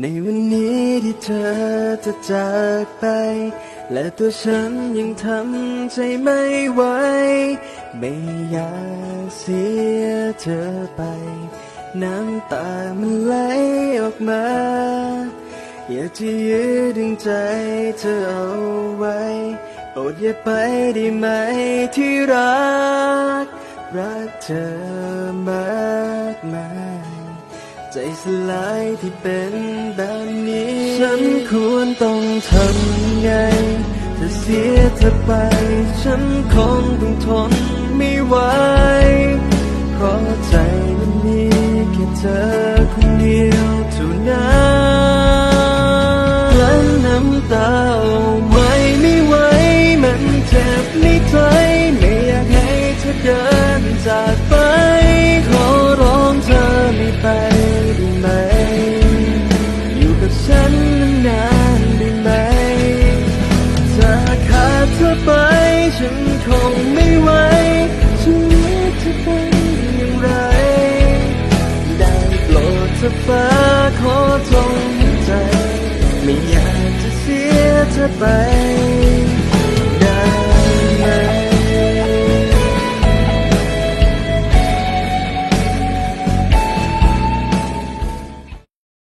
ในวันนี้ที่เธอจะจากไป และตัวฉันยังทำใจไม่ไหว ไม่อยากเสียเธอไป น้ำตามันไหลออกมา อยากจะยืดดึงใจเธอเอาไว้โปรดอย่าไปได้ไหมที่รัก รักเธอมากมาย ใจสลายที่เป็นแบบนี้ ฉันควรต้องทำไงถ้าเสียเธอไป ฉันคงต้องทนไม่ไหว งไม่ไหวชีวิตจะเป็นอย่างไร ได้โปรดเธอฟ้าขอจงใจ ไม่อยากจะเสียเธอไป